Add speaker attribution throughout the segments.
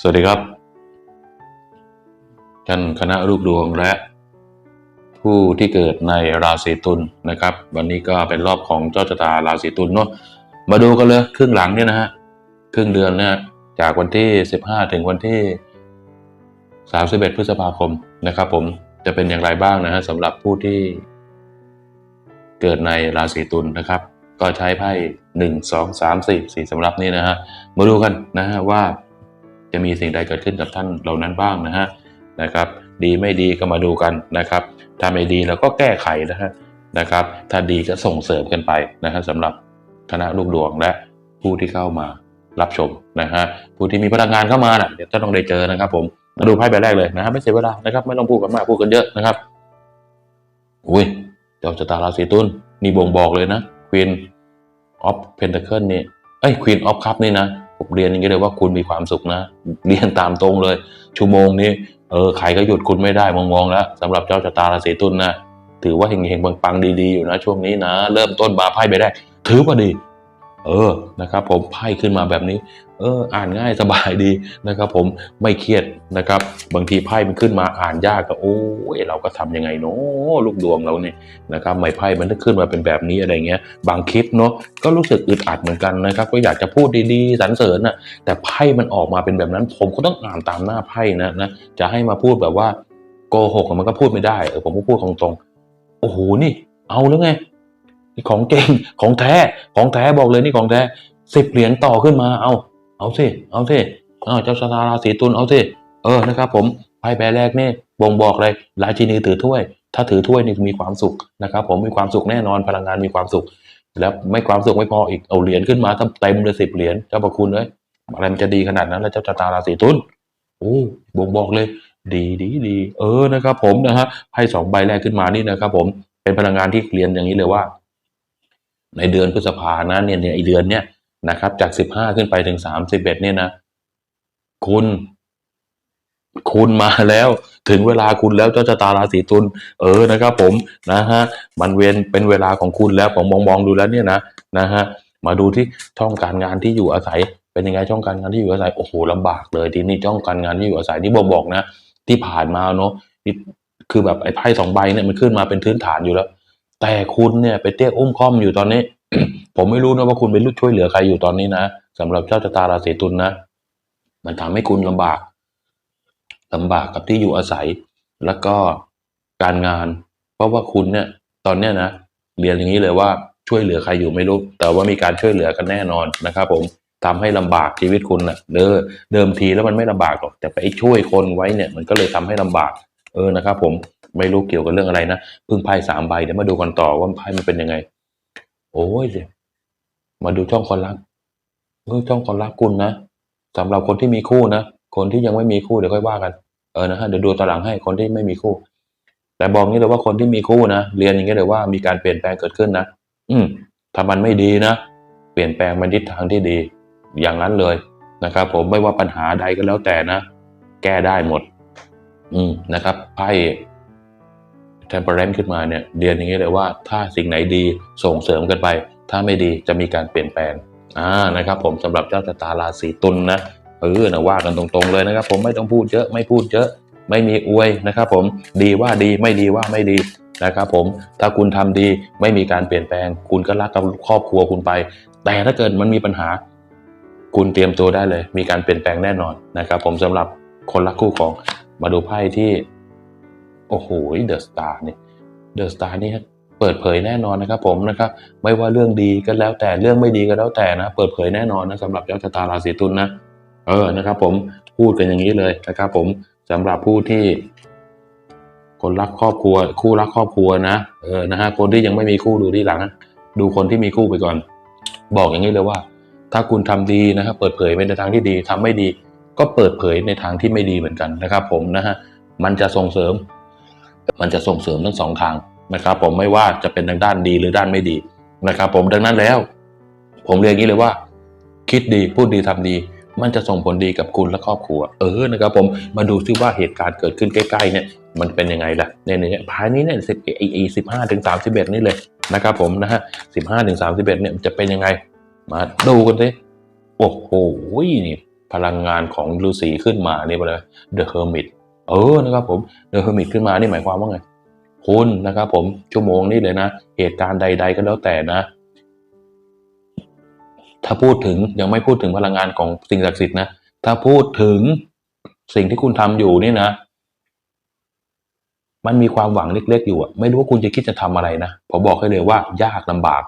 Speaker 1: สวัสดีครับ ท่านคณะลูกดวงและ ผู้ที่เกิดในราศีตุลนะครับ วันนี้ก็เป็นรอบของเจ้าชะตาราศีตุลเนาะมาดูกันเลยครึ่งหลังเนี่ยนะฮะครึ่งเดือนเนี่ยจากวันที่ 15 ถึงวันที่ 31 พฤษภาคมนะครับ ผมจะเป็นอย่างไรบ้างนะฮะสำหรับผู้ที่เกิดในราศีตุลนะครับ ก็ใช้ไพ่หนึ่งสองสามสี่สี่สำรับนี้นะฮะมาดูกันนะฮะว่า จะมีสิ่งใดเกิดขึ้นกับท่านเหล่านั้นบ้างนะฮะนะครับ ดีไม่ดีก็มาดูกันนะครับถ้าไม่ดีเราก็แก้ไขนะฮะนะครับ ถ้าดีก็ส่งเสริมกันไปนะฮะสำหรับคณะลูกดวงและผู้ที่เข้ามารับชมนะฮะผู้ที่มีพลังงานเข้ามาน่ะเดี๋ยวจะต้องได้เจอนะครับผมมาดูไพ่ใบแรกเลยนะฮะไม่เสียเวลานะครับ ไม่ต้องพูดกันมากพูดกันเยอะนะครับอุ้ยเจ้าชะตาราศีตุลนี่บ่งบอกเลยนะ Queen of Pentacle นี่เอ้ย Queen of Cup นี่นะ เรียนอย่างนี้เลยว่าคุณมีความสุขนะ เรียนตามตรงเลย ชั่วโมงนี้เออใครก็หยุดคุณไม่ได้มองๆแล้วสำหรับเจ้าชะตาราศีตุลนะถือว่าเฮงๆปังๆดีๆอยู่นะ ช่วงนี้นะ เริ่มต้นมาไพ่ใบแรกถือว่าดี เออนะครับผมไพ่ขึ้นมาแบบนี้ เออ อ่านง่ายสบายดีนะครับผมไม่เครียดนะครับ บางทีไพ่มันขึ้นมาอ่านยากก็โอ้ยเราก็ทำยังไงเนาะลูกดวงเราเนี่ยนะครับไม่ไพ่มันถ้าขึ้นมาเป็นแบบนี้อะไรเงี้ย บางคลิปเนาะก็รู้สึกอึดอัดเหมือนกันนะครับ ก็อยากจะพูดดีๆสรรเสริญนะแต่ไพ่มันออกมาเป็นแบบนั้น ผมก็ต้องอ่านตามหน้าไพ่นะนะจะให้มาพูดแบบว่าโกหกมันก็พูดไม่ได้เออผมก็พูดตรงๆโอ้โหนี่ เอาแล้วไง นี่ของเก่งของแท้ของแท้บอกเลยนี่ของแท้สิบเหรียญต่อขึ้นมาเอาเอาสิเอาสิอ้าเจ้าชะตาราศีตุลเอาสิเออนะครับผมไพ่แบแรกนี่บ่งบอกเลยราชินีถือถ้วย ถ้าถือถ้วยนี่มีความสุขนะครับ ผมมีความสุขแน่นอนพลังงานมีความสุข แล้วไม่ความสุขไม่พออีกเอาเหรียญขึ้นมาเต็มเลยสิบเหรียญเจ้าประคุณเลยอะไรมันจะดีขนาดนั้น แล้วเจ้าชะตาราศีตุลโอ้บ่งบอกเลย ดีดีดีเออนะครับ ผมนะฮะไพ่สองใบแรกขึ้นมานี่นะครับ ผมเป็นพลังงานที่เรียนอย่างนี้เลยว่า ในเดือนพฤษภานะเนี่ยเนี่ยไอเดือนเนี่ยนะครับ จากสิบห้าขึ้นไปถึงสามสิบเอ็ดเนี่ยนะ คุณ คุณมาแล้ว ถึงเวลาคุณแล้วเจ้าชะตาราศีตุลเออนะครับ ผมนะฮะมันเวียนเป็นเวลาของคุณแล้วผมมองมองดูแล้วเนี่ยนะนะฮะมาดูที่ช่องการงานที่อยู่อาศัย เป็นยังไงช่องการงานที่อยู่อาศัยโอ้โหลำบากเลยทีนี้ช่องการงานที่อยู่อาศัยที่บอกบอกนะ ที่ผ่านมาเนาะมีคือแบบไอ้ไพ่สองใบเนี่ยมันขึ้นมาเป็นพื้นฐานอยู่แล้ว แต่คุณเนี่ยไปเตี้ยอุ้มค่อมอยู่ตอนนี้ ผมไม่รู้นะว่าคุณเป็นลูกช่วยเหลือใครอยู่ตอนนี้นะสำหรับเจ้าชะตาราศีตุลนะมันทำให้คุณลำบากลำบากกับที่อยู่อาศัย แล้วก็การงาน เพราะว่าคุณเนี่ย ตอนเนี้ยนะเรียนอย่างนี้เลยว่าช่วยเหลือใครอยู่ไม่รู้ แต่ว่ามีการช่วยเหลือกันแน่นอนนะครับ ผมทำให้ลำบากชีวิตคุณนะ่ะเด้อเดิมทีแล้วมันไม่ลำบากหรอกแต่ไปช่วยคนไว้เนี่ย มันก็เลยทำให้ลำบาก เออนะครับ ผม ไม่รู้เกี่ยวกับเรื่องอะไรนะพิ่งไพ่สามใบเดี๋ยวมาดูกันต่อว่าไพ่มันเป็นยังไง โอ้ยเลยมาดูช่องคนรักเออช่องคนรักคุณนะสำหรับคนที่มีคู่นะคนที่ยังไม่มีคู่เดี๋ยวค่อยว่ากันเออนะฮะเดี๋ยวดูตอนหลังให้คนที่ไม่มีคู่ แต่บอกงี้เลยว่าคนที่มีคู่นะเรียนอย่างนี้เลยว่ามีการเปลี่ยนแปลงเกิดขึ้นนะอืมถ้ามันไม่ดีนะเปลี่ยนแปลงมันทิศทางที่ดี อย่างนั้นเลยนะครับ ผมไม่ว่าปัญหาใดก็แล้วแต่นะ แก้ได้หมด อืมนะครับไพ่ temperance ขึ้นมาเนี่ยเรียนอย่างนี้เลยว่าถ้าสิ่งไหนดีส่งเสริมกันไป ถ้าไม่ดีจะมีการเปลี่ยนแปลงอ่านะครับ ผมสำหรับเจ้าชะตาราศีตุลนะเออนะว่ากันตรงๆเลยนะครับ ผมไม่ต้องพูดเยอะไม่พูดเยอะไม่มีอวยนะครับ ผมดีว่าดีไม่ดีว่าไม่ดีนะครับผมถ้าคุณทำดีไม่มีการเปลี่ยนแปลง คุณก็รักกับครอบครัวคุณไป แต่ถ้าเกิดมันมีปัญหา คุณเตรียมตัวได้เลย มีการเปลี่ยนแปลงแน่นอนนะครับ ผมสำหรับคนรักคู่ของมาดูไพ่ที่ โอ้โหเดอะสตาร์เนี่ยเดอะสตาร์นี่เปิดเผยแน่นอนนะครับผมนะครับไม่ว่าเรื่องดีก็แล้วแต่เรื่องไม่ดีก็แล้วแต่นะ เปิดเผยแน่นอนนะสำหรับเจ้าชะตาราศีตุลนะเออนะครับ ผมพูดกันอย่างนี้เลยนะครับผมสำหรับผู้ที่ คนรักครอบครัว คู่รักครอบครัวนะเออนะฮะคนที่ยังไม่มีคู่ดูที่หลัง ดูคนที่มีคู่ไปก่อน บอกอย่างนี้เลยว่า ถ้าคุณทำดีนะครับเปิดเผยไปในทางที่ดีทำไม่ดี ก็เปิดเผยในทางที่ไม่ดีเหมือนกันนะครับ ผมนะฮะมันจะส่งเสริม มันจะส่งเสริมทั้งสองทางนะครับ ผมไม่ว่าจะเป็นทางด้านดีหรือด้านไม่ดีนะครับ ผมดังนั้นแล้ว ผมเรียนอย่างนี้เลยว่า คิดดีพูดดีทำดี มันจะส่งผลดีกับคุณและครอบครัว เออนะครับ ผมมาดูซิว่าเหตุการณ์เกิดขึ้นใกล้ๆเนี่ยมันเป็นยังไงล่ะในเนี่ยภายนี้เนี่ยสิบไอสิบห้าถึงสามสิบเอ็ดนี่เลยนะครับ ผมนะฮะสิบห้าถึงสามสิบเอ็ดเนี่ยจะเป็นยังไง มาดูกันสิโอ้โหนี่พลังงานของฤาษีขึ้นมาเนี่ยเลย The Hermit เอ เออนะครับผม The Hermit ขึ้นมานี่หมายความว่าไง คุณนะครับผมชั่วโมงนี้เลยนะ เหตุการณ์ใด ๆ ก็แล้วแต่นะ ถ้าพูดถึงยังไม่พูดถึงพลังงานของสิ่งศักดิ์สิทธิ์นะถ้าพูดถึงสิ่งที่คุณทำอยู่นี่นะ มันมีความหวังเล็ก ๆ อยู่อะไม่รู้ว่าคุณจะคิดจะทำอะไรนะผมบอกให้เลยว่า ยากลำบาก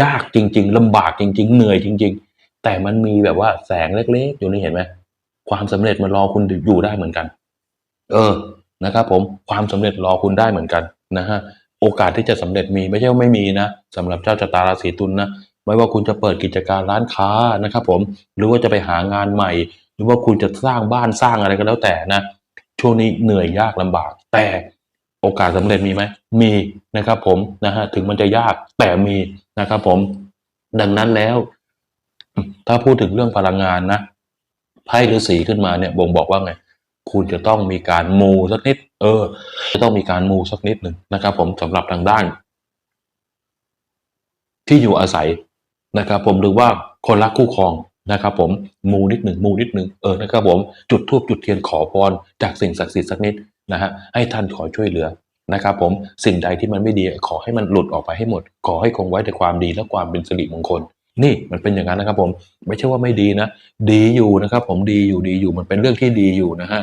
Speaker 1: ยากจริง ๆลำบากจริง ๆ เหนื่อยจริง ๆ แต่มันมีแบบว่าแสงเล็ก ๆ อยู่นี่เห็นไหมความสำเร็จมันรอคุณอยู่ได้เหมือนกัน เออนะครับผมความสำเร็จรอคุณได้เหมือนกันนะฮะโอกาสที่จะสำเร็จมีไม่ใช่ว่าไม่มีนะสำหรับเจ้าชะตาราศีตุลนะไม่ว่าคุณจะเปิดกิจการร้านค้านะครับผมหรือว่าจะไปหางานใหม่ หรือว่าคุณจะสร้างบ้านสร้างอะไรก็แล้วแต่นะช่วงนี้เหนื่อยยากลำบาก แต่โอกาสสำเร็จมีไหมมีนะครับผมนะฮะถึงมันจะยากแต่มีนะครับผมดังนั้นแล้ว ถ้าพูดถึงเรื่องพลังงานนะไพ่ฤาษีขึ้นมาเนี่ยบ่งบอกว่าไง คุณจะต้องมีการมูสักนิด เออ จะต้องมีการมูสักนิดหนึ่งนะครับ ผมสำหรับทางด้าน ที่อยู่อาศัยนะครับ ผมหรือว่าคนรักคู่ครองนะครับ ผมมูนิดหนึ่งมูนิดหนึ่งเออนะครับ ผมจุดทูบจุดเทียนขอพรจากสิ่งศักดิ์สิทธิ์สักนิดนะฮะให้ท่านขอช่วยเหลือนะครับ ผมสิ่งใดที่มันไม่ดีขอให้มันหลุดออกไปให้หมด ขอให้คงไว้แต่ความดีและความเป็นสิริมงคลนี่มันเป็นอย่างนั้นนะครับผมไม่ใช่ว่าไม่ดีนะ ดีอยู่นะครับ ผมดีอยู่ดีอยู่มันเป็นเรื่องที่ดีอยู่นะฮะ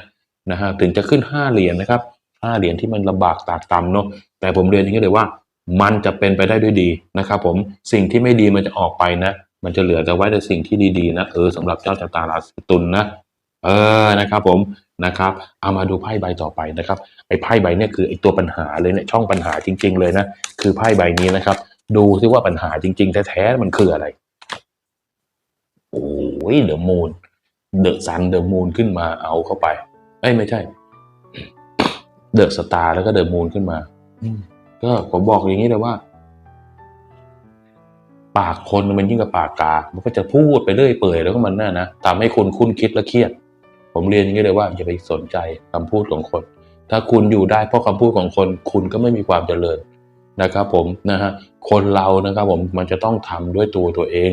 Speaker 1: นะฮะถึงจะขึ้นห้าเหรียญนะครับห้าเหรียญที่มันลำบากตากตำเนาะแต่ผมเรียนอย่างนี้เลยว่า มันจะเป็นไปได้ด้วยดีนะครับผมสิ่งที่ไม่ดีมันจะออกไปนะ มันจะเหลือแต่ไว้แต่สิ่งที่ดีๆนะเออสำหรับเจ้าชะตาราศีตุลนะเออนะครับผมนะครับเอามาดูไพ่ใบต่อไปนะครับไอ้ไพ่ใบเนี่ยคือไอ้ตัวปัญหาเลยเนี่ยช่องปัญหาจริง ๆ เลยนะคือไพ่ใบนี้นะครับ ดูซิว่าปัญหาจริง ๆ แท้ๆมันคืออะไรโอ้ยเดอะมูนเดอะซันเดอะมูนขึ้นมาเอาเข้าไป อ้ยไม่ใช่เดอะสตาร์แล้วก็เดอะมูนขึ้นมาอืมก็ผมบอกอย่างนี้เลยว่า ปากคนมันยิ่งกับปากกา มันก็จะพูดไปเรื่อยเปื่อยแล้วก็มันน่ะนะทำให้คุณคุ้นคิดและเครียด ผมเรียนอย่างนี้เลยว่าอย่าไปสนใจคำพูดของคน ถ้าคุณอยู่ได้เพราะคำพูดของคน คุณก็ไม่มีความเจริญนะครับ ผมนะฮะคนเรานะครับ ผมมันจะต้องทำด้วยตัวตัวเอง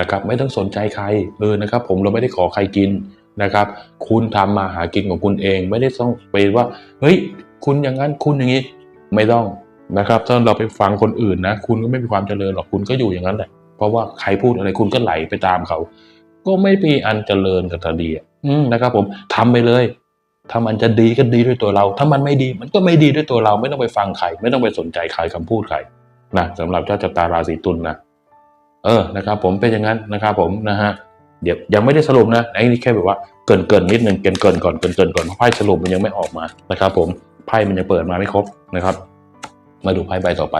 Speaker 1: นะครับ ไม่ต้องสนใจใครเออนะครับ ผมเราไม่ได้ขอใครกิน นะครับ คุณทำมาหากินของคุณเองไม่ได้ต้องไปว่า เฮ้ย คุณอย่างนั้นคุณอย่างนี้ ไม่ต้องนะครับ ถ้าเราไปฟังคนอื่นนะ คุณก็ไม่มีความเจริญหรอกคุณก็อยู่อย่างนั้นแหละ เพราะว่าใครพูดอะไรคุณก็ไหลไปตามเขา ก็ไม่มีอันเจริญกับทดีอืมนะครับ ผมทำไปเลยถ้ามันจะดีก็ดีด้วยตัวเรา ถ้ามันไม่ดีมันก็ไม่ดีด้วยตัวเรา ไม่ต้องไปฟังใคร ไม่ต้องไปสนใจใครคำพูดใครนะสำหรับเจ้าจัตาราศีตุลนะเออนะครับ ผมเป็นอย่างนั้นนะครับ ผมนะฮะ เดี๋ยวยังไม่ได้สรุปนะไอ้นี่แค่แบบว่าเกินเกินนิดนึงเกินเกินก่อนเกินเกินก่อนเพราะไพ่สรุปมันยังไม่ออกมานะครับ ผมไพ่มันยังเปิดมาไม่ครบนะครับ มาดูไพ่ใบต่อไป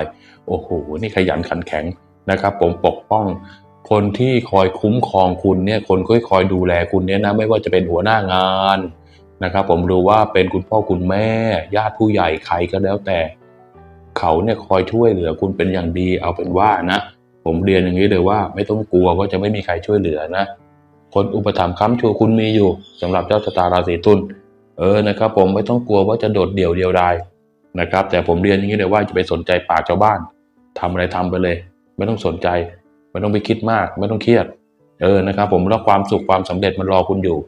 Speaker 1: โอ้โหนี่ขยันขันแข็งนะครับ ผมปกป้องคนที่คอยคุ้มครองคุณเนี่ย คนที่คอยดูแลคุณเนี่ยนะ ไม่ว่าจะเป็นหัวหน้างานนะครับ ผมรู้ว่าเป็นคุณพ่อคุณแม่ญาติผู้ใหญ่ใครก็แล้วแต่ เขาเนี่ยคอยช่วยเหลือคุณเป็นอย่างดีเอาเป็นว่านะ ผมเรียนอย่างนี้เลยว่า ไม่ต้องกลัวว่าจะไม่มีใครช่วยเหลือนะ คนอุปถัมภ์ค้ำชูคุณมีอยู่สำหรับเจ้าชะตาราศีตุลเออนะครับ ผมไม่ต้องกลัวว่าจะโดดเดี่ยวเดียวดายนะครับ แต่ผมเรียนอย่างนี้เลยว่าจะไปสนใจปากชาวบ้านทำอะไรทำไปเลย ไม่ต้องสนใจ ไม่ต้องไปคิดมาก ไม่ต้องเครียด เออนะครับ ผมแล้วความสุขความสำเร็จมันรอคุณอยู่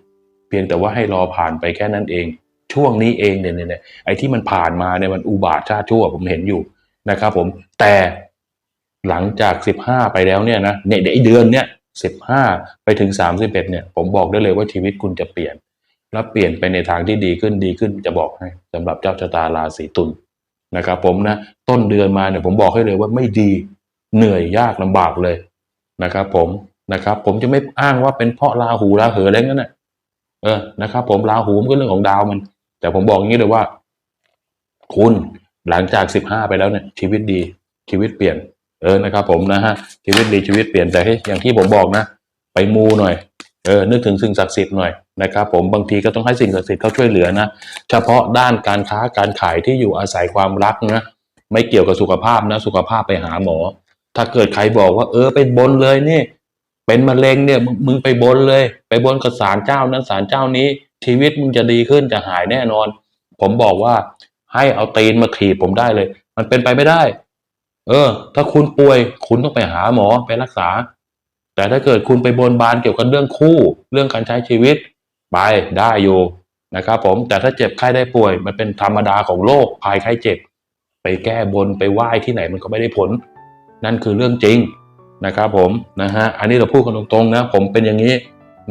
Speaker 1: เพียงแต่ว่าให้รอผ่านไปแค่นั้นเอง ช่วงนี้เองเนี่ยเนี่ยไอ้ที่มันผ่านมาเนี่ยมันอุบาทชาชั่วผมเห็นอยู่นะครับ ผมแต่หลังจากสิบห้าไปแล้วเนี่ยนะเนี่ยเดี๋ยวไอเดือนเนี่ย สิบห้าไปถึงสามสิบเอ็ดเนี่ยผมบอกได้เลยว่าชีวิตคุณจะเปลี่ยน แล้วเปลี่ยนไปในทางที่ดีขึ้นดีขึ้นจะบอกให้สำหรับเจ้าชะตาราศีตุลนะครับผมนะต้นเดือนมาเนี่ยผมบอกให้เลยว่าไม่ดีเหนื่อยยากลำบากเลยนะครับผมนะครับผมจะไม่อ้างว่าเป็นเพราะราหูราเหออะไรงั้นนะเออนะครับ ผมราหูมันก็เรื่องของดาวมัน แต่ผมบอกอย่างนี้เลยว่า คุณหลังจากสิบห้าไปแล้วเนี่ยชีวิตดีชีวิตเปลี่ยน เออนะครับ ผมนะฮะชีวิตดีชีวิตเปลี่ยนแต่ให้อย่างที่ผมบอกนะ ไปมูหน่อยเออนึกถึงสิ่งศักดิ์สิทธิ์หน่อยนะครับ ผมบางทีก็ต้องให้สิ่งศักดิ์สิทธิ์เขาช่วยเหลือนะเฉพาะด้านการค้าการขายที่อยู่อาศัยความรักนะไม่เกี่ยวกับสุขภาพนะ สุขภาพไปหาหมอ ถ้าเกิดใครบอกว่า เออไปบนเลยนี่ เป็นมะเร็งเนี่ยมึงมึงไปบนเลย ไปบนกับศาลเจ้านั้นศาลเจ้านี้ ชีวิตมึงจะดีขึ้นจะหายแน่นอน ผมบอกว่าให้เอาตีนมาถีบผมได้เลย มันเป็นไปไม่ได้ เออ ถ้าคุณป่วยคุณต้องไปหาหมอไปรักษา แต่ถ้าเกิดคุณไปบนบานเกี่ยวกับเรื่องคู่ เรื่องการใช้ชีวิต ไปได้อยู่นะครับผมแต่ถ้าเจ็บไข้ได้ป่วย มันเป็นธรรมดาของโลกภายไข้เจ็บ ไปแก้บนไปไหว้ที่ไหนมันก็ไม่ได้ผล นั่นคือเรื่องจริงนะครับผมนะฮะอันนี้เราพูดกันตรงๆนะผมเป็นอย่างนี้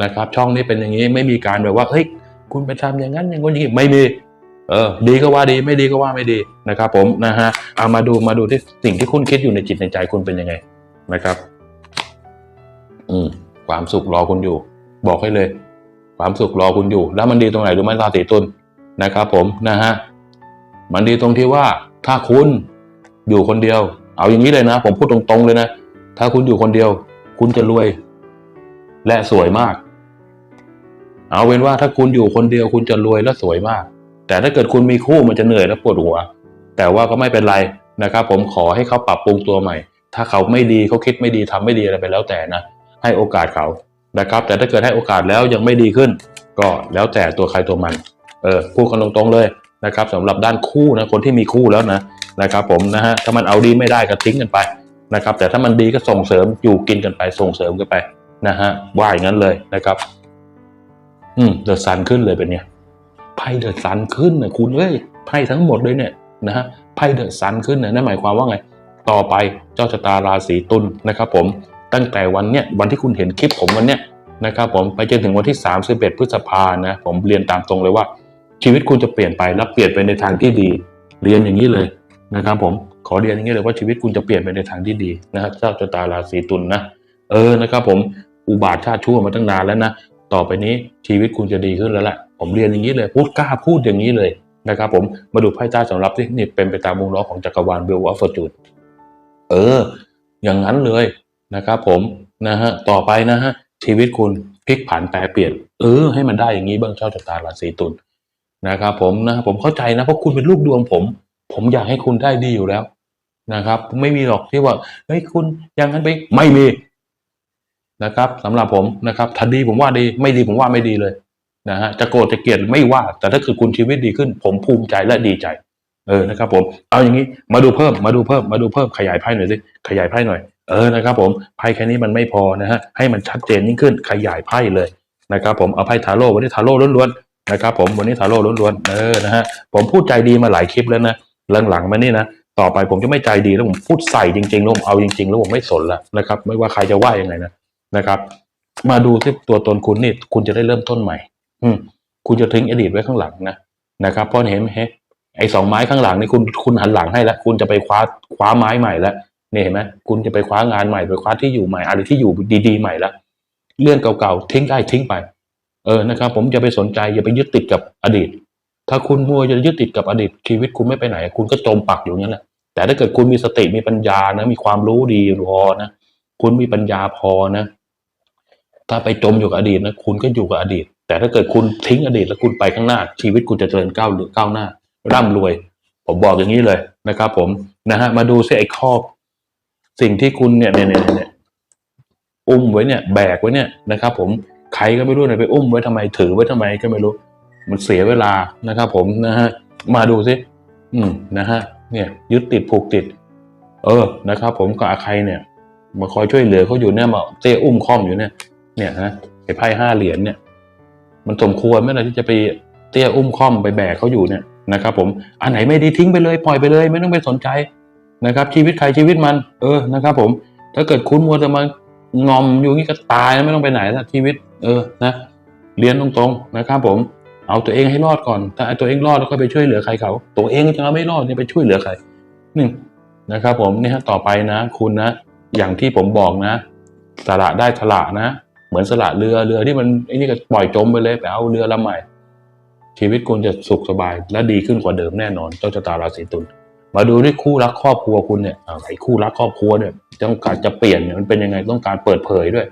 Speaker 1: นะครับ ช่องนี้เป็นอย่างนี้ไม่มีการแบบว่าเฮ้ยคุณไปทำอย่างนั้นอย่างนี้ไม่มี เออดีก็ว่าดีไม่ดีก็ว่าไม่ดีนะครับผมนะฮะเอามาดูมาดูที่สิ่งที่คุณคิดอยู่ในจิตในใจคุณเป็นยังไงนะครับ อืมความสุขรอคุณอยู่ บอกให้เลย ความสุขรอคุณอยู่ แล้วมันดีตรงไหนรู้ไหมราศีตุลนะครับ ผมนะฮะมันดีตรงที่ว่าถ้าคุณอยู่คนเดียว เอาอย่างนี้เลยนะ ผมพูดตรงๆเลยนะถ้าคุณอยู่คนเดียว คุณจะรวย และสวยมาก เอาเป็นว่าถ้าคุณอยู่คนเดียวคุณจะรวยและสวยมาก แต่ถ้าเกิดคุณมีคู่มันจะเหนื่อยและปวดหัว แต่ว่าก็ไม่เป็นไรนะครับ ผมขอให้เขาปรับปรุงตัวใหม่ ถ้าเขาไม่ดีเขาคิดไม่ดีทำไม่ดีอะไรไปแล้วแต่นะ ให้โอกาสเขานะครับ แต่ถ้าเกิดให้โอกาสแล้วยังไม่ดีขึ้น ก็แล้วแต่ตัวใครตัวมัน เออพูดกันตรงๆเลยนะครับสำหรับด้านคู่นะคนที่มีคู่แล้วนะนะครับ ผมนะฮะถ้ามันเอาดีไม่ได้ก็ทิ้งกันไปนะครับ แต่ถ้ามันดีก็ส่งเสริมอยู่กินกันไปส่งเสริมกันไปนะฮะว่าอย่างนั้นเลยนะครับ อืมเดือะซันขึ้นเลยเป็นเนี่ย ไพ่เดอะซันขึ้นนะคุณเอ้ยไพ่ทั้งหมดเลยเนี่ยนะฮะไพ่เดอะซันขึ้นนะนั่นหมายความว่าไง ต่อไปเจ้าชะตาราศีตุลนะครับผมตั้งแต่วันเนี้ยวันที่คุณเห็นคลิปผมวันเนี้ยนะครับผมไปจนถึงวันที่ 31 พฤษภานะผมเรียนตามตรงเลยว่า ชีวิตคุณจะเปลี่ยนไปและเปลี่ยนไปในทางที่ดี เรียนอย่างนี้เลยนะครับผมขอเรียนอย่างนี้เลยว่าชีวิตคุณจะเปลี่ยนไปในทางที่ดีนะครับเจ้าชะตาราศีตุลนะเออนะครับผมอุบาทชาติชั่วมาตั้งนานแล้วนะต่อไปนี้ชีวิตคุณจะดีขึ้นแล้วแหละ ผมเรียนอย่างนี้เลยพูดกล้าพูดอย่างนี้เลยนะครับผมมาดูไพ่ใต้สำรับที่นี่เป็นไปตามวงล้อของจักรวาลเบลวอฟฟอร์จูนเออ อย่างนั้นเลยนะครับผมนะฮะต่อไปนะฮะชีวิตคุณพลิกผันแปรเปลี่ยน เออ ให้มันได้อย่างนี้บ้างเจ้าชะตาราศีตุลนะครับผมนะผมเข้าใจนะเพราะคุณเป็นลูกดวงผม ผมอยากให้คุณได้ดีอยู่แล้วนะครับ ไม่มีหรอกที่ว่าเฮ้ยคุณอย่างนั้นไปไม่มีนะครับสำหรับผมนะครับถ้าดีผมว่าดี ไม่ดีผมว่าไม่ดีเลย นะฮะจะโกรธจะเกลียดไม่ว่า แต่ถ้าคือคุณชีวิตดีขึ้น ผมภูมิใจและดีใจ เออนะครับ ผมเอาอย่างนี้มาดูเพิ่มมาดูเพิ่ม มาดูเพิ่มขยายไพ่หน่อยสิขยายไพ่หน่อยเออนะครับ ผมไพ่แค่นี้มันไม่พอนะฮะให้มันชัดเจนยิ่งขึ้นขยายไพ่เลยนะครับ ผมเอาไพ่ทาโร่วันนี้ทาโร่ล้วนๆนะครับ ผมวันนี้ทาโร่ล้วนๆเออนะฮะผมพูดใจดีมาหลายคลิปแล้วนะหลังๆมานี่นะต่อไปผมจะไม่ใจดีแล้วผมพูดใส่จริงๆแล้วผมเอาจริงๆ แล้วผมไม่สนละนะครับ ไม่ว่าใครจะว่ายังไงนะนะครับ มาดูที่ตัวตนคุณนี่คุณจะได้เริ่มต้นใหม่ อืมคุณจะทิ้งอดีตไว้ข้างหลังนะนะครับเพราะเห็นไหมไอ้สองไม้ข้างหลังนี่คุณคุณหันหลังให้แล้วคุณจะไปคว้าคว้าไม้ใหม่แล้วนี่ยเห็นไหมคุณจะไปคว้างานใหม่ไปคว้าที่อยู่ใหม่อะไรที่อยู่ดีๆใหม่ละเรื่องเก่าๆทิ้งได้ทิ้งไป เออนะครับ ผมจะไปสนใจอย่าไปยึดติดกับอดีต ถ้าคุณมัวจะยึดติดกับอดีตชีวิตคุณไม่ไปไหน คุณก็จมปักอยู่อย่างนั้นแหละแต่ถ้าเกิดคุณมีสติมีปัญญานะ มีความรู้ดีพอนะคุณมีปัญญาพอนะ ถ้าไปจมอยู่กับอดีตนะคุณก็อยู่กับอดีต แต่ถ้าเกิดคุณทิ้งอดีตแล้วคุณไปข้างหน้า ชีวิตคุณจะเจริญก้าวหรือก้าวหน้า ร่ำรวย ผมบอกอย่างนี้เลยนะครับ ผมนะฮะมาดูซิไอ้ข้อสิ่งที่คุณเนี่ยเนี่ยเนี่ยเนี่ยอุ้มไว้เนี่ย แบกไว้เนี่ยนะครับ ผมใครก็ไม่รู้เนี่ยไปอุ้มไว้ทำไมถือไว้ทำไมก็ไม่รู้ มันเสียเวลานะครับ ผมนะฮะมาดูซิอืมนะฮะเนี่ยยึดติดผูกติด เออนะครับ ผมกับใครเนี่ยมาคอยช่วยเหลือเขาอยู่เนี่ยมาเต้อุ้มค้อมอยู่เนี่ย เนี่ยนะไอ้ไพ่ห้าเหรียญเนี่ย มันสมควรไหมล่ะที่จะไปเตี้ยอุ้มค่อมไปแบกเขาอยู่เนี่ยนะครับ ผมอันไหนไม่ดีทิ้งไปเลยปล่อยไปเลย ไม่ต้องไปสนใจนะครับ ชีวิตใครชีวิตมัน เออนะครับ ผม ถ้าเกิดคุณมัวจะมางอมอยู่งี้ก็ตายไม่ต้องไปไหนละชีวิต เออนะเรียนตรงๆนะครับ ผม เอาตัวเองให้รอดก่อน ถ้าตัวเองรอดแล้วค่อยไปช่วยเหลือใครเขา ตัวเองจะไม่รอดเนี่ยไปช่วยเหลือใครนี่นะครับ ผมนี่ฮะต่อไปนะ คุณนะอย่างที่ผมบอกนะสละได้สละนะ เหมือนสละเรือเรือที่มันไอ้นี่ก็ปล่อยจมไปเลยไปเอาเรือลำใหม่ ชีวิตคุณจะสุขสบายและดีขึ้นกว่าเดิมแน่นอนเจ้าชะตาราศีตุลมาดูที่คู่รักครอบครัวคุณเนี่ยอ่าไอ้คู่รักครอบครัวเนี่ยต้องการจะเปลี่ยนเนี่ยมันเป็นยังไงต้องการเปิดเผยด้วย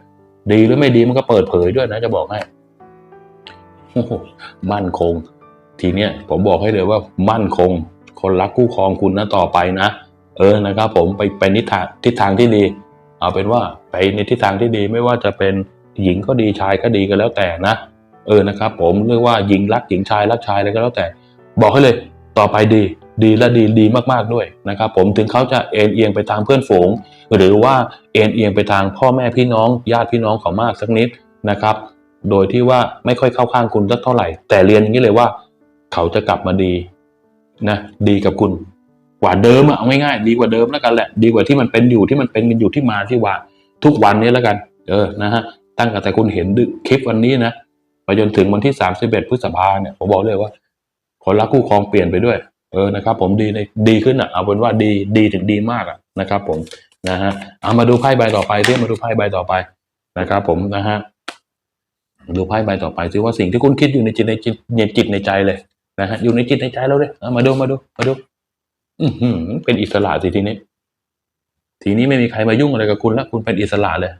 Speaker 1: ดีหรือไม่ดีมันก็เปิดเผยด้วยนะจะบอกให้โอ้โหมั่นคง ทีเนี้ยผมบอกให้เลยว่ามั่นคง คนรักคู่ครองคุณนะต่อไปนะเออนะครับ ผมไปไปนิทางทิศทางที่ดี เอาเป็นว่าไปในทิศทางที่ดีไม่ว่าจะเป็น หญิงก็ดีชายก็ดีก็แล้วแต่นะ เออนะครับ ผมเรียกว่าหญิงรักหญิงชายรักชายอะไรก็แล้วแต่ บอกให้เลยต่อไปดีดีและดีดีมากๆด้วยนะครับ ผมถึงเขาจะเอ็นเอียงไปทางเพื่อนฝูง หรือว่าเอ็นเอียงไปทางพ่อแม่พี่น้อง ญาติพี่น้องเขามากสักนิดนะครับ โดยที่ว่าไม่ค่อยเข้าข้างคุณสักเท่าไหร่ แต่เรียนอย่างนี้เลยว่า เขาจะกลับมาดีนะดีกับคุณกว่าเดิมอะเอาง่ายๆดีกว่าเดิมแล้วกันแหละ ดีกว่าที่มันเป็นอยู่ที่มันเป็นกันอยู่ที่มาที่ว่าทุกวันนี้แล้วกัน เออนะฮะ ตั้งแต่คุณเห็นคลิปวันนี้นะไปจนถึงวันที่สามสิบเอ็ดพฤษภาเนี่ยผมบอกเลยว่าคนรักคู่ครองเปลี่ยนไปด้วย เออนะครับ ผมดีในดีขึ้นอะเอาเป็นว่าดีดีถึงดีมากอะนะครับ ผมนะฮะเอามาดูไพ่ใบต่อไปเรียมาดูไพ่ใบต่อไปนะครับ ผมนะฮะดูไพ่ใบต่อไปซิว่าสิ่งที่คุณคิดอยู่ในจิตในจิตในจิตในใจเลยนะฮะอยู่ในจิตในใจเราเลยเอามาดูมาดูมาดู อือหือเป็นอิสระสิทีนี้ ทีนี้ไม่มีใครมายุ่งอะไรกับคุณแล้วคุณเป็นอิสระเลย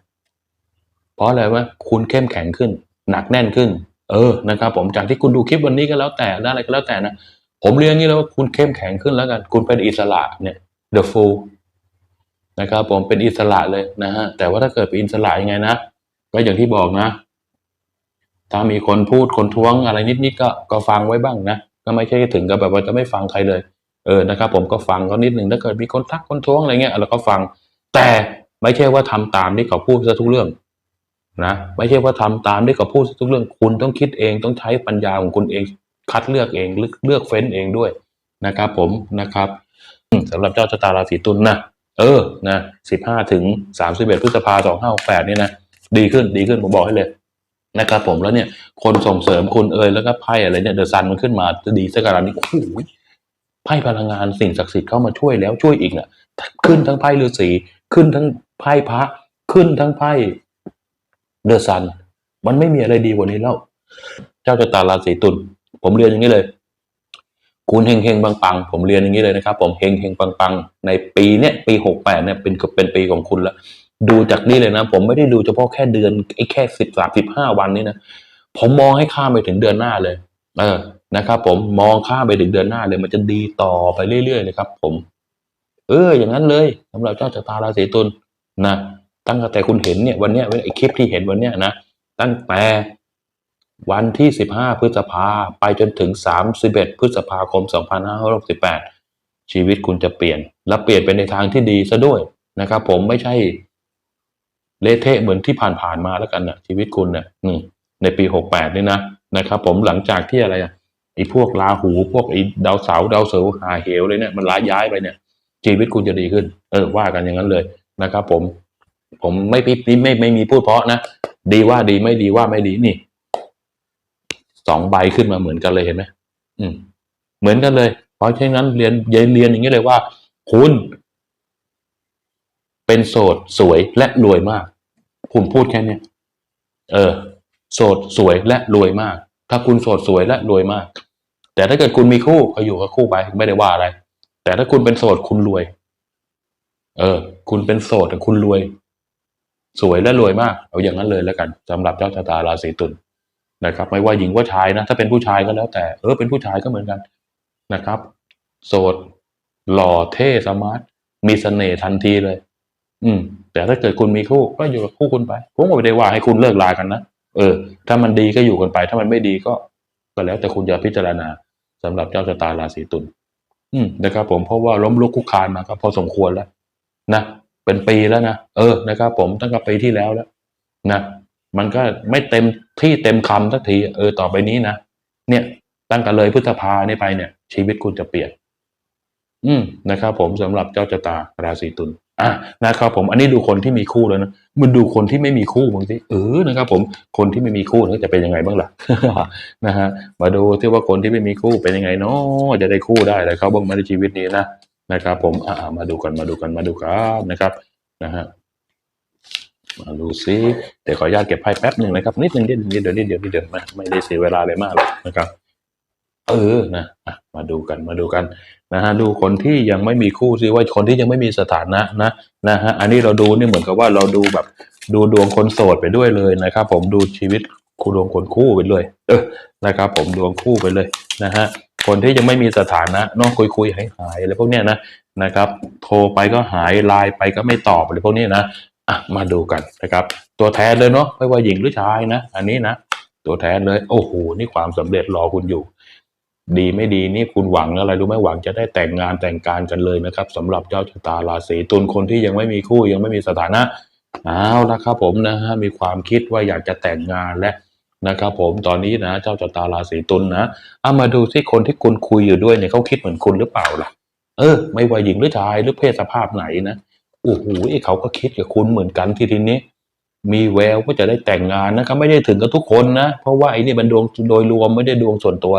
Speaker 1: เพราะอะไรวะคุณเข้มแข็งขึ้น หนักแน่นขึ้น เออนะครับ ผมจากที่คุณดูคลิปวันนี้ก็แล้วแต่อะไรก็แล้วแต่นะผมเรียนอย่างนี้แล้วว่าคุณเข้มแข็งขึ้นแล้วกัน คุณเป็นอิสระเนี่ย the full นะครับ ผมเป็นอิสระเลยนะฮะแต่ว่าถ้าเกิดเป็นอิสระยังไงนะก็อย่างที่บอกนะถ้ามีคนพูดคนท้วงอะไรนิดๆก็ก็ฟังไว้บ้างนะก็ไม่ใช่ถึงกับแบบว่าจะไม่ฟังใครเลยเออนะครับ ผมก็ฟังเขานิดหนึ่งถ้าเกิดมีคนทักคนท้วงอะไรเงี้ยเราก็ฟัง แต่ไม่ใช่ว่าทำตามที่เขาพูดซะทุกเรื่อง นะไม่ใช่ว่าทำตามที่เขาพูดทุกเรื่องคุณต้องคิดเองต้องใช้ปัญญาของคุณเองคัดเลือกเองเลือกเฟ้นเองด้วยนะครับ ผมนะครับอืมสำหรับเจ้าชะตาราศีตุลนะเออนะสิบห้าถึงสามสิบเอ็ดพฤษภาสองห้าแปดเนี่ยนะดีขึ้นดีขึ้นผมบอกให้เลยนะครับผมแล้วเนี่ยคนส่งเสริมคุณเอยแล้วก็ไพ่อะไรเนี่ยเดอะซันมันขึ้นมาจะดีสักการะนี้โอ้โหไพ่พลังงานสิ่งศักดิ์สิทธิ์เข้ามาช่วยแล้วช่วยอีกเนี่ยขึ้นทั้งไพ่ฤาษีขึ้นทั้งไพ่พระขึ้นทั้งไพ่ เดอะซัน มันไม่มีอะไรดีกว่านี้แล้ว เจ้าชะตาราศีตุลผมเรียนอย่างนี้เลย คุณเฮงเฮงปังปังผมเรียนอย่างนี้เลยนะครับ ผมเฮงเฮงปังปังในปีเนี้ยปีหกแปดเนี่ยเป็นเป็นปีของคุณแล้วดูจากนี่เลยนะ ผมไม่ได้ดูเฉพาะแค่เดือนไอ้แค่สิบสามสิบห้าวันนี้นะผมมองให้ข้ามไปถึงเดือนหน้าเลย เออนะครับ ผมมองข้ามไปถึงเดือนหน้าเลย มันจะดีต่อไปเรื่อยๆเลยครับ ผม เออ อย่างนั้นเลยสำหรับเจ้าชะตาราศีตุลนะ ตั้งแต่คุณเห็นเนี่ยวันเนี้ยไอคลิปที่เห็นวันเนี้ยนะตั้งแต่วันที่ 15 พฤษภาไปจนถึง 31 พฤษภาคม 2568 ชีวิตคุณจะเปลี่ยน และเปลี่ยนไปในทางที่ดีซะด้วยนะครับ ผมไม่ใช่เละเทะเหมือนที่ผ่านๆมาแล้วกันนะชีวิตคุณเนี่ยในปี 68 นี่นะนะครับ ผมหลังจากที่อะไรอะไอ้พวกราหูพวกไอ้ดาวเสาดาวเสาร์หาเหวเลยเนี่ยมันร้ายย้ายไปเนี่ย ชีวิตคุณจะดีขึ้น เออว่ากันอย่างนั้นเลยนะครับ ผม ผมไม่ไม่ไม่ไม่ไม่มีพูดเพราะนะดีว่าดีไม่ดีว่าไม่ดีนี่สองใบขึ้นมาเหมือนกันเลยเห็นไหมอืม เหมือนกันเลย เพราะฉะนั้นเรียนเรียนเรียนอย่างนี้เลยว่า คุณ เป็นโสดสวยและรวยมาก ผมพูดแค่เนี้ยเออ โสดสวยและรวยมาก ถ้าคุณโสดสวยและรวยมาก แต่ถ้าเกิดคุณมีคู่ก็อยู่กับคู่ไปไม่ได้ว่าอะไร แต่ถ้าคุณเป็นโสดคุณรวย เออ คุณเป็นโสดแต่คุณรวย สวยและรวยมาก เอาอย่างนั้นเลยแล้วกันสำหรับเจ้าชะตาราศีตุลนะครับ ไม่ว่าหญิงว่าชายนะ ถ้าเป็นผู้ชายก็แล้วแต่เออเป็นผู้ชายก็เหมือนกันนะครับ โสดหล่อเท่สมาร์ทมีเสน่ห์ทันทีเลย อืม แต่ถ้าเกิดคุณมีคู่ก็อยู่กับคู่คุณไปผมก็ไม่ได้ว่าให้คุณเลิกลากันนะเออ ถ้ามันดีก็อยู่กันไป ถ้ามันไม่ดีก็ ก็แล้วแต่คุณจะพิจารณาสำหรับเจ้าชะตาราศีตุลอืมนะครับ ผมเพราะว่าล้มลุกคุกคานมาก็พอสมควรแล้ว นะ เป็นปีแล้วนะเออนะครับ ผมตั้งแต่ปีที่แล้วแล้วนะมันก็ไม่เต็มที่เต็มคำสักทีเออต่อไปนี้นะเนี่ย ตั้งแต่เลยพฤษภาเนี่ยไปเนี่ย ชีวิตคุณจะเปลี่ยน อืมนะครับ ผมสำหรับเจ้าชะตาราศีตุลอะนะครับผมอันนี้ดูคนที่มีคู่แล้วนะมันดูคนที่ไม่มีคู่บางทีเออนะครับ ผมคนที่ไม่มีคู่เขาจะเป็นยังไงบ้างล่ะนะฮะมาดูที่ว่าคนที่ไม่มีคู่เป็นยังไงเนาะจะได้คู่ได้อะไรเขาบ้างไหมในชีวิตนี้นะ นะครับผมอ่ามาดูกันมาดูกันมาดูกันนะครับนะฮะมาดูซิเดี๋ยวขออนุญาตเก็บไพ่แป๊บหนึ่งนะครับ นิดหนึ่งนิดหนึ่งนิดเดียวนิดเดียวนิดเดียวไม่ไม่ได้เสียเวลาเลยมากหรอกนะครับ เออนะอะมาดูกันมาดูกันนะฮะดูคนที่ยังไม่มีคู่ซิว่าคนที่ยังไม่มีสถานะนะนะฮะอันนี้เราดูเนี่ยเหมือนกับว่าเราดูแบบดูดวงคนโสดไปด้วยเลยนะครับ ผมดูชีวิตคู่ดวงคนคู่ไปเลย เออนะครับ ผมดวงคู่ไปเลยนะฮะ คนที่ยังไม่มีสถานะน้องคุยคุยหายหายอะไรพวกเนี้ยนะนะครับ โทรไปก็หายไลน์ไปก็ไม่ตอบอะไรพวกนี้นะอะมาดูกันนะครับ ตัวแทนเลยเนาะไม่ว่าหญิงหรือชายนะ อันนี้นะตัวแทนเลย โอ้โหนี่ความสำเร็จรอคุณอยู่ ดีไม่ดีนี่คุณหวังอะไรรู้ไหมหวังจะได้แต่งงานแต่งการกันเลยนะครับสำหรับเจ้าชะตาราศีตุลคนที่ยังไม่มีคู่ยังไม่มีสถานะเอาละครับผมนะฮะมีความคิดว่าอยากจะแต่งงานและ นะครับผมตอนนี้นะ เจ้าชะตาราศีตุลนะเอามาดูที่คนที่คุณคุยอยู่ด้วยเนี่ยเขาคิดเหมือนคุณหรือเปล่าล่ะ เออ ไม่ว่าหญิงหรือชายหรือเพศสภาพไหนนะโอ้โหเขาก็คิดกับคุณเหมือนกันทีทีนี้ มีแววว่าจะได้แต่งงานนะครับไม่ได้ถึงกับทุกคนนะ เพราะว่าไอ้นี่มันดวงโดยรวมไม่ได้ดวงส่วนตัว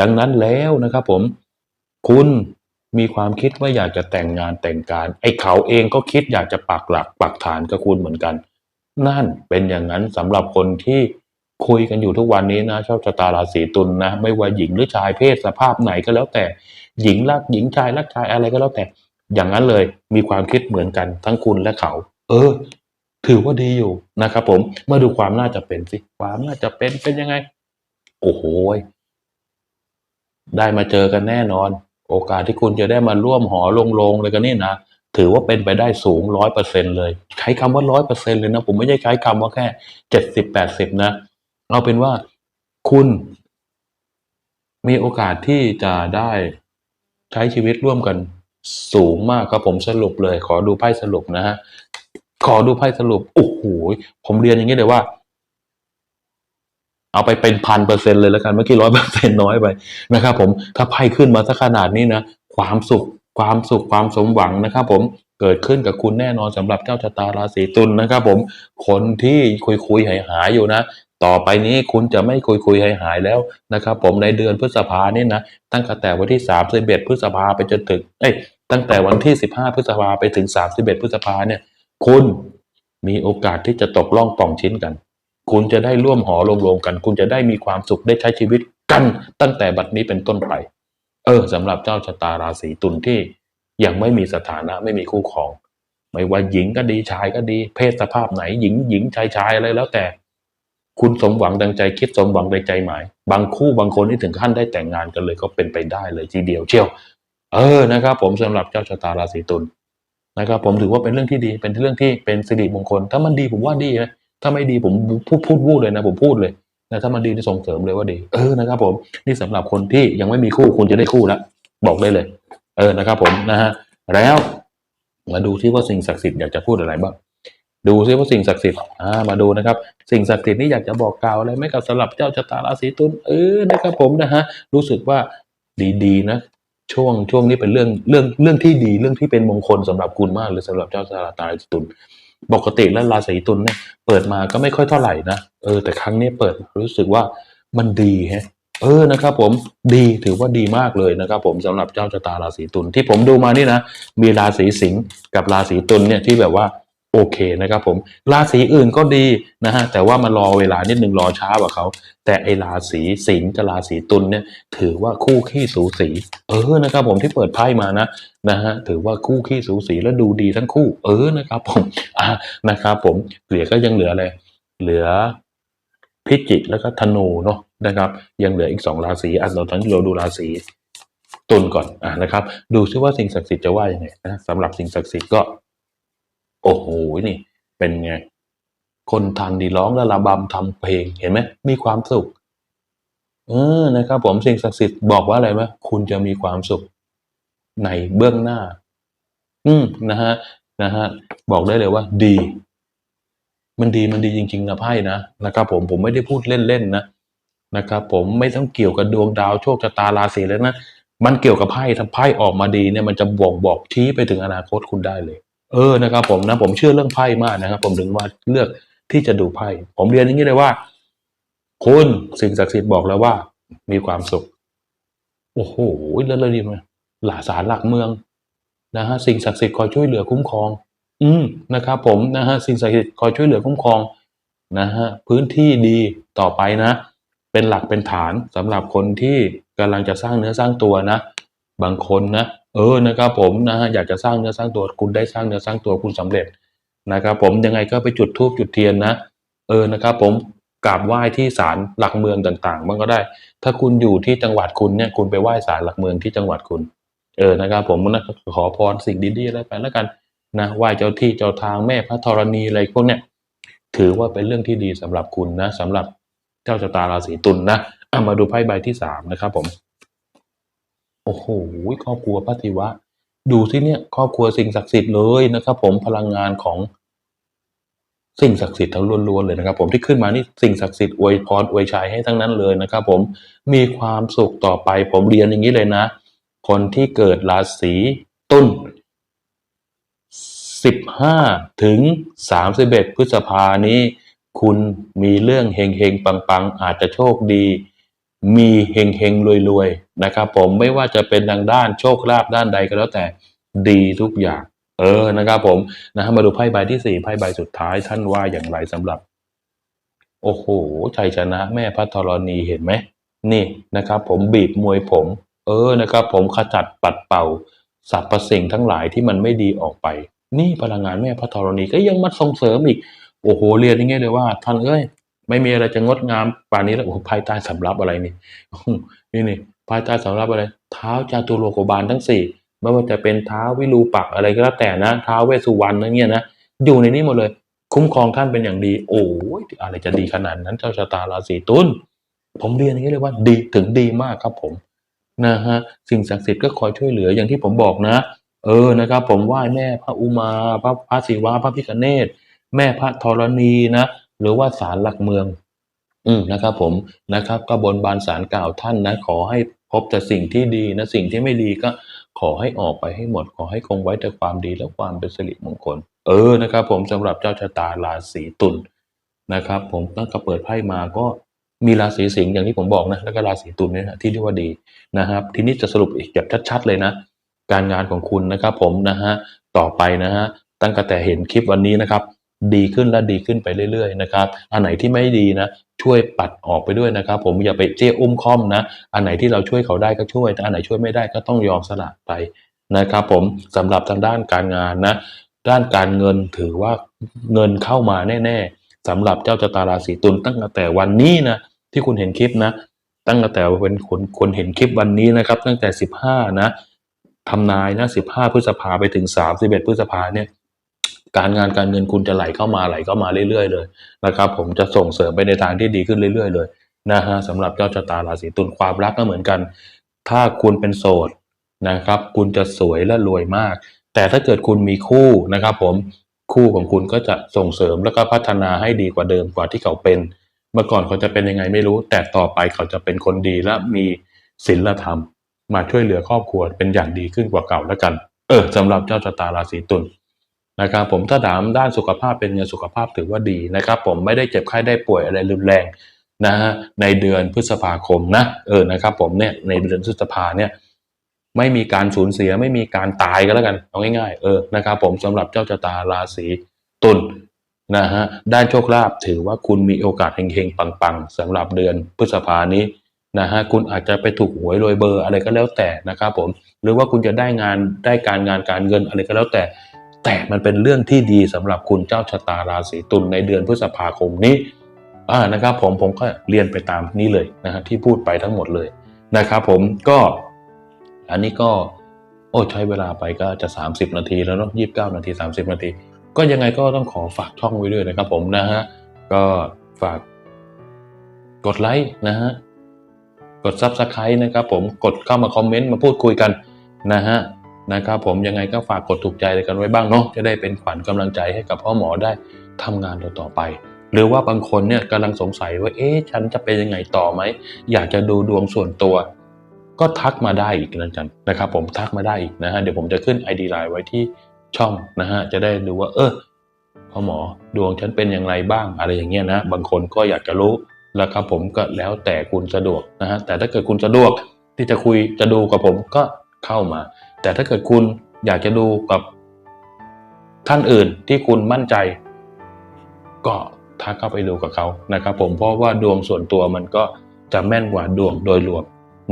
Speaker 1: ดังนั้นแล้วนะครับ ผม คุณมีความคิดว่าอยากจะแต่งงานแต่งการ ไอ้เขาเองก็คิดอยากจะปักหลักปักฐานกับคุณเหมือนกัน นั่นเป็นอย่างนั้นสำหรับคนที่ คุยกันอยู่ทุกวันนี้นะชอบชะตาราศีตุลนะไม่ว่าหญิงหรือชายเพศสภาพไหนก็แล้วแต่หญิงรักหญิงชายรักชายอะไรก็แล้วแต่ อย่างนั้นเลยมีความคิดเหมือนกันทั้งคุณและเขา เออ ถือว่าดีอยู่นะครับผมมาดูความน่าจะเป็นสิความน่าจะเป็นเป็นยังไง โอ้โหได้มาเจอกันแน่นอน โอกาสที่คุณจะได้มาร่วมหอลงลงเลยกันนี่นะถือว่าเป็นไปได้สูงร้อยเปอร์เซ็นเลย ใช้คำว่าร้อยเปอร์เซ็นเลยนะ ผมไม่ใช่ใช้คำว่าแค่เจ็ดสิบแปดสิบนะ เอาเป็นว่าคุณมีโอกาสที่จะได้ใช้ชีวิตร่วมกันสูงมากครับผมสรุปเลย ขอดูไพ่สรุปนะฮะ ขอดูไพ่สรุป โอ้โห ผมเรียนอย่างนี้เลยว่า เอาไปเป็นพันเปอร์เซ็นเลยแล้วกัน เมื่อกี้ร้อยเปอร์เซ็นน้อยไปนะครับผม ถ้าไพ่ขึ้นมาสักขนาดนี้นะ ความสุข ความสุข ความสมหวังนะครับผม เกิดขึ้นกับคุณแน่นอนสำหรับเจ้าชะตาราศีตุลนะครับผม คนที่คุยคุยหายหายอยู่นะ ต่อไปนี้คุณจะไม่คุยคุยหายหายแล้วนะครับ ผมในเดือนพฤษภาเนี่ยนะตั้งแต่วันที่สามสิบเอ็ดพฤษภาไปจนถึงเอ้ยตั้งแต่วันที่สิบห้าพฤษภาไปถึงสามสิบเอ็ดพฤษภาเนี่ย คุณมีโอกาสที่จะตกล่องป่องชิ้นกัน คุณจะได้ร่วมหอรวมโรงกัน คุณจะได้มีความสุขได้ใช้ชีวิตกัน ตั้งแต่บัดนี้เป็นต้นไป เออสำหรับเจ้าชะตาราศีตุลที่ยังไม่มีสถานะไม่มีคู่ครอง ไม่ว่าหญิงก็ดีชายก็ดี เพศสภาพไหนหญิงหญิงชายชายอะไรแล้วแต่ คุณสมหวังดังใจคิดสมหวังดังใจหมาย บางคู่บางคนที่ถึงขั้นได้แต่งงานกันเลยก็เป็นไปได้เลยทีเดียวเชียว เออนะครับ ผมสำหรับเจ้าชะตาราศีตุลนะครับ ผมถือว่าเป็นเรื่องที่ดีเป็นเรื่องที่เป็นสิริมงคล ถ้ามันดีผมว่าดีนะถ้าไม่ดีผมพูดพูดพูดเลยนะ ผมพูดเลยนะถ้ามันดีนี่ส่งเสริมเลยว่าดี เออนะครับ ผมนี่สำหรับคนที่ยังไม่มีคู่คุณจะได้คู่แล้วบอกได้เลย เออนะครับ ผมนะฮะแล้วมาดูที่ว่าสิ่งศักดิ์สิทธิ์อยากจะพูดอะไรบ้าง ดูซิว่าสิ่งศักดิ์สิทธิ์มาดูนะครับ สิ่งศักดิ์สิทธิ์นี่อยากจะบอกกล่าวอะไรไหมกับสำหรับเจ้าชะตาราศีตุลเออนะครับผมนะฮะรู้สึกว่าดีๆนะช่วงช่วงนี้เป็นเรื่องเรื่องเรื่องที่ดีเรื่องที่เป็นมงคลสำหรับคุณมากเลยสำหรับเจ้าชะตาราศีตุลปกติแล้วราศีตุลเนี่ยเปิดมาก็ไม่ค่อยเท่าไหร่นะเออแต่ครั้งนี้เปิดรู้สึกว่ามันดีฮะเออนะครับผมดีถือว่าดีมากเลยนะครับ ผมสำหรับเจ้าชะตาราศีตุลที่ผมดูมานี่นะมีราศีสิงห์กับราศีตุลเนี่ยที่แบบว่า โอเคนะครับผมราศีอื่นก็ดีนะฮะแต่ว่ามันรอเวลานิดนึงรอช้ากว่าเขา แต่ไอราศีสิงห์กับราศีตุลเนี่ยถือว่าคู่ขี้สูสีเออนะครับผมที่เปิดไพ่มานะนะฮะถือว่าคู่ขี้สูสีและดูดีทั้งคู่ เออนะครับผมอ่านะครับผมเหลือก็ยังเหลืออะไรเหลือพิจิกแล้วก็ธนูเนาะนะครับ ยังเหลืออีกสองราศีอะเราตอนนี้เราดูราศีตุลก่อนอะนะครับ ดูซิว่าสิ่งศักดิ์สิทธิ์จะว่ายังไงนะสำหรับสิ่งศักดิ์สิทธิ์ก็ โอ้โหนี่เป็นไง คนทันดีร้องและระบำทำเพลงเห็นไหมมีความสุข เออนะครับ ผมสิ่งศักดิ์สิทธิ์บอกว่าอะไรไหมคุณจะมีความสุขในเบื้องหน้า อืมนะฮะนะฮะบอกได้เลยว่า ดี มันดีมันดีจริง ๆ นะไพ่นะนะครับผมผมไม่ได้พูดเล่นๆนะนะครับ ผมไม่ต้องเกี่ยวกับดวงดาวโชคชะตาราศีเลยนะมันเกี่ยวกับไพ่ถ้าไพ่ออกมาดีเนี่ยมันจะบ่งบอกชี้ไปถึงอนาคตคุณได้เลย เออนะครับผมนะผมเชื่อเรื่องไพ่มากนะครับ ผมถึงว่าเลือกที่จะดูไพ่ผมเรียนอย่างนี้เลยว่า คุณสิ่งศักดิ์สิทธิ์บอกแล้วว่า มีความสุข โอ้โหแล้วเลยดีไหมหลาสารหลักเมืองนะฮะสิ่งศักดิ์สิทธิ์คอยช่วยเหลือคุ้มครอง อืมนะครับ ผมนะฮะสิ่งศักดิ์สิทธิ์คอยช่วยเหลือคุ้มครองนะฮะพื้นที่ดีต่อไปนะ เป็นหลักเป็นฐานสำหรับคนที่กำลังจะสร้างเนื้อสร้างตัวนะ บางคนนะ เออนะครับผมนะฮะอยากจะสร้างเนื้อสร้างตัวคุณได้สร้างเนื้อสร้างตัวคุณสำเร็จนะครับผมยังไงก็ไปจุดธูปจุดเทียนนะ เออนะครับผมกราบไหว้ที่ศาลหลักเมืองต่างๆมันก็ได้ ถ้าคุณอยู่ที่จังหวัดคุณเนี่ยคุณไปไหว้ศาลหลักเมืองที่จังหวัดคุณ เออนะครับผมนะขอพรสิ่งดีๆอะไรไปแล้วกันนะไหว้เจ้าที่เจ้าทางแม่พระธรณีอะไรพวกเนี้ยถือว่าเป็นเรื่องที่ดีสำหรับคุณนะสำหรับเจ้าชะตาราศีตุลนะอะมาดูไพ่ใบที่สามนะครับผม โอ้โหครอบครัวพระศิวะ ดูสิเนี่ย ครอบครัวสิ่งศักดิ์สิทธิ์เลยนะครับ ผมพลังงานของสิ่งศักดิ์สิทธิ์ทั้งล้วนๆเลยนะครับ ผมที่ขึ้นมานี่สิ่งศักดิ์สิทธิ์อวยพรอวยชัยให้ทั้งนั้นเลยนะครับ ผมมีความสุขต่อไป ผมเรียนอย่างนี้เลยนะ คนที่เกิดราศีตุล15 ถึง 31 พฤษภานี้ คุณมีเรื่องเฮงเฮงปังปังๆ อาจจะโชคดี มีเฮงเฮงรวยรวยนะครับผมไม่ว่าจะเป็นทางด้านโชคลาภด้านใดก็แล้วแต่ดีทุกอย่าง เออนะครับผมนะฮะมาดูไพ่ใบที่สี่ไพ่ใบสุดท้ายท่านว่าอย่างไรสำหรับ โอ้โหชัยชนะ แม่พระธรณีเห็นไหมนี่นะครับ ผมบีบมวยผม เออนะครับ ผมขจัดปัดเป่าสรรพสิ่งทั้งหลายที่มันไม่ดีออกไป นี่พลังงานแม่พระธรณีก็ยังมาส่งเสริมอีก โอ้โหเรียนอย่างเงี้ยเลยว่า ท่านเอ้ย ไม่มีอะไรจะงดงามป่านนี้แล้วโอ้โหภายใต้สำรับอะไรนี่นี่นี่ภายใต้สำรับอะไร เท้าจาตุโลกบาลทั้งสี่ไม่ว่าจะเป็นเท้าวิรูปักอะไรก็แล้วแต่นะเท้าเวสสุวรรณนั่นเนี่ยนะอยู่ในนี้หมดเลย คุ้มครองท่านเป็นอย่างดี โอ้ยอะไรจะดีขนาดนั้นเจ้าชะตาราศีตุลผมเรียนอย่างนี้เลยว่าดีถึงดีมากครับผมนะฮะสิ่งศักดิ์สิทธิ์ก็คอยช่วยเหลืออย่างที่ผมบอกนะ เออนะครับ ผมไหว้แม่พระอุมาพระพระศิวะพระพิฆเนศแม่พระธรณีนะ หรือว่าศาลหลักเมือง อืมนะครับ ผมนะครับ ก็บนบานสารกล่าวท่านนะ ขอให้พบแต่สิ่งที่ดีนะสิ่งที่ไม่ดีก็ขอให้ออกไปให้หมด ขอให้คงไว้แต่ความดีและความเป็นสิริมงคล เออนะครับ ผมสำหรับเจ้าชะตาราศีตุลนะครับ ผมตั้งแต่เปิดไพ่มาก็มีราศีสิงห์อย่างที่ผมบอกนะแล้วก็ราศีตุลเนี่ยที่เรียกว่าดีนะครับ ทีนี้จะสรุปอีกแบบชัดๆเลยนะ การงานของคุณนะครับ ผมนะฮะต่อไปนะฮะตั้งแต่เห็นคลิปวันนี้นะครับ ดีขึ้นและดีขึ้นไปเรื่อยๆนะครับอันไหนที่ไม่ดีนะช่วยปัดออกไปด้วยนะครับ ผมอย่าไปเจ้อุ้มค่อมนะ อันไหนที่เราช่วยเขาได้ก็ช่วยแต่อันไหนช่วยไม่ได้ก็ต้องยอมสละไปนะครับ ผมสำหรับทางด้านการงานนะ ด้านการเงินถือว่าเงินเข้ามาแน่ๆสำหรับเจ้าชะตาราศีตุลตั้งแต่วันนี้นะที่คุณเห็นคลิปนะ ตั้งแต่เป็นคนคนเห็นคลิปวันนี้นะครับ ตั้งแต่สิบห้านะทำนายนะสิบห้าพฤษภาไปถึงสามสิบเอ็ดพฤษภาเนี่ย การงานการเงินคุณจะไหลเข้ามาไหลเข้ามาเรื่อยๆเลยนะครับผมจะส่งเสริมไปในทางที่ดีขึ้นเรื่อย ๆ เลยนะฮะสำหรับเจ้าชะตาราศีตุลความรักก็เหมือนกัน ถ้าคุณเป็นโสดนะครับ คุณจะสวยและรวยมาก แต่ถ้าเกิดคุณมีคู่นะครับ ผมคู่ของคุณก็จะส่งเสริมแล้วก็พัฒนาให้ดีกว่าเดิมกว่าที่เขาเป็น เมื่อก่อนเขาจะเป็นยังไงไม่รู้ แต่ต่อไปเขาจะเป็นคนดีและมีศีลธรรม มาช่วยเหลือครอบครัวเป็นอย่างดีขึ้นกว่าเก่าแล้วกัน เออสำหรับเจ้าชะตาราศีตุล นะครับผมถ้าถามด้านสุขภาพเป็นไงสุขภาพถือว่าดีนะครับ ผมไม่ได้เจ็บไข้ได้ป่วยอะไรรุนแรงนะฮะในเดือนพฤษภาคมนะเออนะครับ ผมเนี่ยในเดือนพฤษภาเนี่ยไม่มีการสูญเสียไม่มีการตายก็แล้วกันเอาง่ายๆเออนะครับผมสำหรับเจ้าชะตาราศีตุลนะฮะด้านโชคลาภถือว่าคุณมีโอกาสเฮงๆปังๆสำหรับเดือนพฤษภานี้นะฮะคุณอาจจะไปถูกหวยรวยเบอร์อะไรก็แล้วแต่นะครับผมหรือว่าคุณจะได้งานได้การงานการเงินอะไรก็แล้วแต่ แต่มันเป็นเรื่องที่ดีสำหรับคุณเจ้าชะตาราศีตุลในเดือนพฤษภาคมนี้อ่านะครับผมผมก็เรียนไปตามนี้เลยนะฮะที่พูดไปทั้งหมดเลยนะครับผมก็อันนี้ก็โอ้ใช้เวลาไปก็จะ 30 นาทีแล้วเนาะ29นาที 30 นาที ก็ยังไงก็ต้องขอฝากช่องไว้ด้วยนะครับผมนะฮะก็ฝากกดไลค์นะฮะกด Subscribe นะครับผมกดเข้ามาคอมเมนต์มาพูดคุยกันนะฮะ นะครับผมยังไงก็ฝากกดถูกใจกันไว้บ้างเนาะจะได้เป็นขวัญกำลังใจให้กับพ่อหมอได้ทำงานต่อไป หรือว่าบางคนเนี่ยกำลังสงสัยว่าเอ๊ะฉันจะเป็นยังไงต่อไหม อยากจะดูดวงส่วนตัว ก็ทักมาได้อีกนะจันนะครับ ผมทักมาได้อีกนะฮะเดี๋ยวผมจะขึ้น ID ไลน์ไว้ที่ช่องนะฮะจะได้ดูว่า เออพ่อหมอดวงฉันเป็นอย่างไรบ้างอะไรอย่างเงี้ยนะบางคนก็อยากจะรู้แล้วครับผมก็แล้วแต่คุณสะดวกนะฮะแต่ถ้าเกิดคุณสะดวกที่จะคุยจะดูกับผมก็ เข้ามา แต่ถ้าเกิดคุณอยากจะดูกับท่านอื่นที่คุณมั่นใจ ก็ทักเข้าไปดูกับเขานะครับ ผมเพราะว่าดวงส่วนตัวมันก็จะแม่นกว่าดวงโดยรวม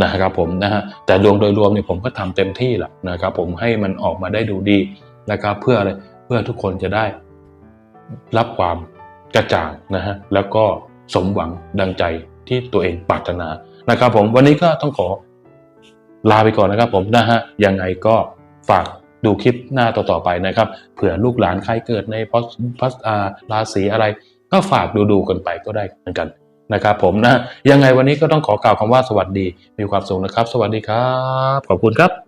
Speaker 1: นะครับผมนะฮะแต่ดวงโดยรวมเนี่ยผมก็ทำเต็มที่แหละนะครับ ผมให้มันออกมาได้ดูดีนะครับ เพื่ออะไรเพื่อทุกคนจะได้รับความกระจ่างนะฮะแล้วก็สมหวังดังใจที่ตัวเองปรารถนานะครับ ผมวันนี้ก็ต้องขอ ลาไปก่อนนะครับผมนะฮะยังไงก็ฝากดูคลิปหน้าต่อๆไปนะครับ เผื่อลูกหลานใครเกิดในพอพอสอาราศีอะไร ก็ฝากดูดูๆกันไปก็ได้เหมือนกันนะครับผมนะยังไงวันนี้ก็ต้องขอกล่าวคำว่าสวัสดีมีความสุขนะครับ สวัสดีครับ ขอบคุณครับ